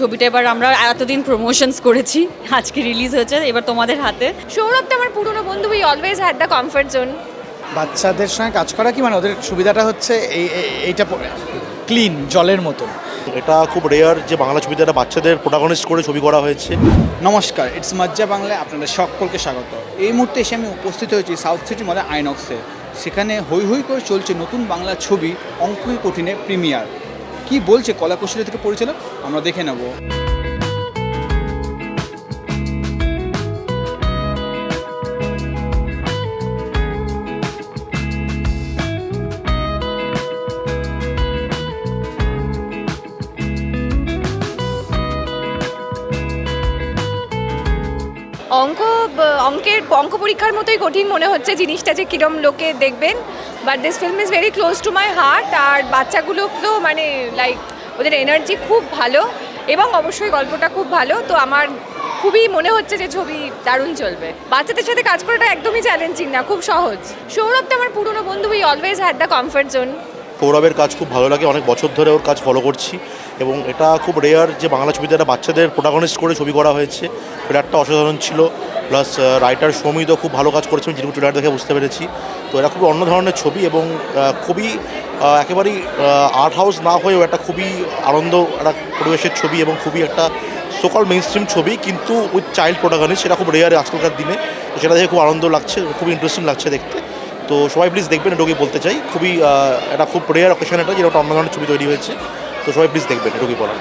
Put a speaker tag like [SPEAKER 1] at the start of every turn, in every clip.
[SPEAKER 1] ছবিটা এবার আমরা এতদিন প্রমোশনস করেছি আজকে রিলিজ হয়েছে এবার তোমাদের হাতে।
[SPEAKER 2] সৌরভ তো আমার পুরনো বন্ধু we always had the comfort zone
[SPEAKER 3] বাচ্চাদের সঙ্গে কাজ করা কি মানে ওদের সুবিধাটা হচ্ছে এই এই- এইটা ক্লিন জলের মতো।
[SPEAKER 4] এটা খুব রেয়ার যে বাংলা ছবিতে একটা বাচ্চাদের প্রোটাগনিস্ট করে ছবি করা হয়েছে।
[SPEAKER 3] নমস্কার ইটস মজ্জা বাংলায় আপনাদের সকলকে স্বাগত। এই মুহূর্তে এসে আমি উপস্থিত হয়েছি সাউথ সিটি মলে আইনক্সে সেখানে হই হই করে চলছে নতুন বাংলা ছবি অঙ্কুই কঠিনে প্রিমিয়ার কি বলছে কলা কৌশলী থেকে পরিচালক? আমরা দেখে নেব।
[SPEAKER 2] অঙ্ক অঙ্কের অঙ্ক পরীক্ষার মতোই কঠিন মনে হচ্ছে জিনিসটা যে কীরম লোকে দেখবেন। But this film is very close to my heart আর বাচ্চাগুলো তো মানে লাইক ওদের এনার্জি খুব ভালো, এবং অবশ্যই গল্পটা খুব ভালো। তো আমার খুবই মনে হচ্ছে যে ছবি দারুণ চলবে। বাচ্চাদের সাথে কাজ করাটা একদমই চ্যালেঞ্জিং না, খুব সহজ। সৌরভ তো আমার পুরনো বন্ধু we always had the comfort zone
[SPEAKER 4] সৌরভের কাজ খুব ভালো লাগে, অনেক বছর ধরে ওর কাজ ফলো করছি এবং এটা খুব রেয়ার যে বাংলা ছবিতে একটা বাচ্চাদের প্রোটাগনিস্ট করে ছবি করা হয়েছে। ট্রেলারটা অসাধারণ ছিল প্লাস রাইটার সৌমিতও খুব ভালো কাজ করেছেন যেটুকু ট্রেলার দেখে বুঝতে পেরেছি। তো এটা খুবই অন্য ধরনের ছবি এবং খুবই একেবারেই আর্ট হাউস না হয়েও একটা খুবই আনন্দ, একটা পরিবেশের ছবি এবং খুবই একটা সোকাল মেইন স্ট্রিম ছবি, কিন্তু উইথ চাইল্ড প্রোটাগনিস্ট সেটা খুব রেয়ার আজকালকার দিনে। সেটা দেখে খুব আনন্দ লাগছে খুব ইন্টারেস্টিং লাগছে দেখতে। তো সবাই প্লিজ দেখবেন এটুকুই বলতে চাই। খুবই একটা খুব রেয়ার অকেশন এটা, যেটা অন্য ধরনের ছবি তৈরি হয়েছে। তো সবাই প্লিজ দেখবেন, এটুকুই বলার।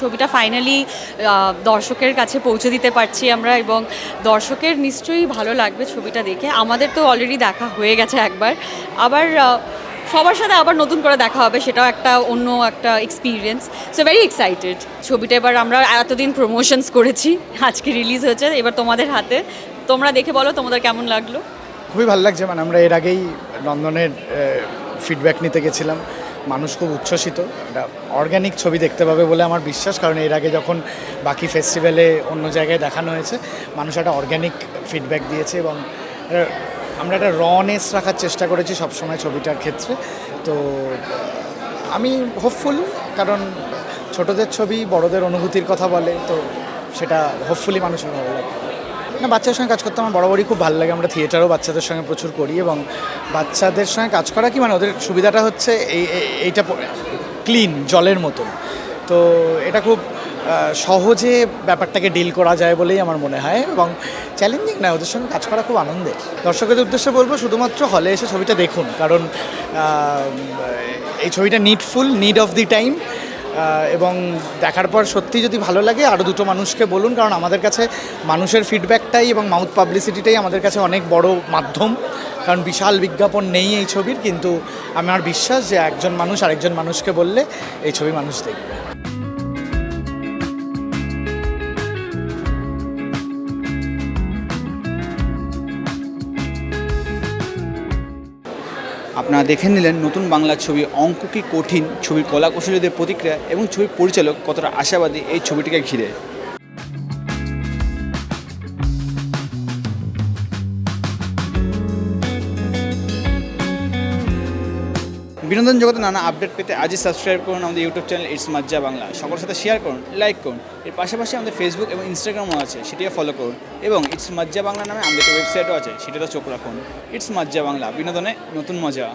[SPEAKER 1] ছবিটা ফাইনালি দর্শকের কাছে পৌঁছে দিতে পারছি আমরা এবং দর্শকের নিশ্চয়ই ভালো লাগবে ছবিটা দেখে। আমাদের তো অলরেডি দেখা হয়ে গেছে একবার। আবার সবার সাথে আবার নতুন করে দেখা হবে, সেটাও একটা অন্য একটা এক্সপিরিয়েন্স সো ভেরি এক্সাইটেড ছবিটা এবার আমরা এতদিন প্রমোশনস করেছি, আজকে রিলিজ হয়েছে, এবার তোমাদের হাতে। তোমরা দেখে বলো, তোমাদের কেমন লাগল?
[SPEAKER 3] খুবই ভালো লাগছে মানে আমরা এর আগেই নন্দনের ফিডব্যাক নিতে গেছিলাম। মানুষ খুব উচ্ছ্বসিত। একটা অর্গ্যানিক ছবি দেখতে পাবে বলে আমার বিশ্বাস, কারণ এর আগে যখন বাকি ফেস্টিভ্যালে অন্য জায়গায় দেখানো হয়েছে, মানুষ একটা অর্গ্যানিক ফিডব্যাক দিয়েছে এবং আমরা একটা রনেস রাখার চেষ্টা করেছি সবসময় ছবিটার ক্ষেত্রে। তো আমি হোপফুল কারণ ছোটদের ছবি বড়দের অনুভূতির কথা বলে, তো সেটা হোপফুলি মানুষের ভালো লাগে। না, বাচ্চাদের সঙ্গে কাজ করতে আমার বরাবরই খুব ভালো লাগে। আমরা থিয়েটারও বাচ্চাদের সঙ্গে প্রচুর করি এবং বাচ্চাদের সঙ্গে কাজ করা কি মানে ওদের সুবিধাটা হচ্ছে এই, এই- এইটা ক্লিন জলের মতন। তো এটা খুব সহজে ব্যাপারটাকে ডিল করা যায় বলেই আমার মনে হয় এবং চ্যালেঞ্জিং না ওদের সঙ্গে কাজ করা খুব আনন্দের। দর্শকদের উদ্দেশ্যে বলব, শুধুমাত্র হলে এসে ছবিটা দেখুন, কারণ এই ছবিটা needful need of the time এবং দেখার পর সত্যি যদি ভালো লাগে আরও দুটো মানুষকে বলুন, কারণ আমাদের কাছে মানুষের ফিডব্যাকটাই এবং মাউথ পাবলিসিটিটাই আমাদের কাছে অনেক বড় মাধ্যম। কারণ বিশাল বিজ্ঞাপন নেই এই ছবির, কিন্তু আমার বিশ্বাস যে একজন মানুষ আরেকজন মানুষকে বললে এই ছবি মানুষ দেখবে। আপনারা দেখে নিলেন নতুন বাংলা ছবি অঙ্ক কি কঠিন, ছবির কলাকুশলীদের প্রতিক্রিয়া এবং ছবির পরিচালক কতটা আশাবাদী এই ছবিটিকে ঘিরে। বিনোদন জগতে নানা আপডেট পেতে আজই সাবস্ক্রাইব করুন আমাদের YouTube channel it's Majja Bangla. সকলের সাথে শেয়ার করুন লাইক করুন। এর পাশাপাশি আমাদের ফেসবুক এবং ইনস্টাগ্রামও আছে, সেটিও ফলো করুন। এবং ইটস মাজ্জা বাংলা নামে আমাদের ওয়েবসাইটও আছে সেটিও চোখ রাখুন। ইটস মাজ্জা বাংলা, বিনোদনে নতুন মজা।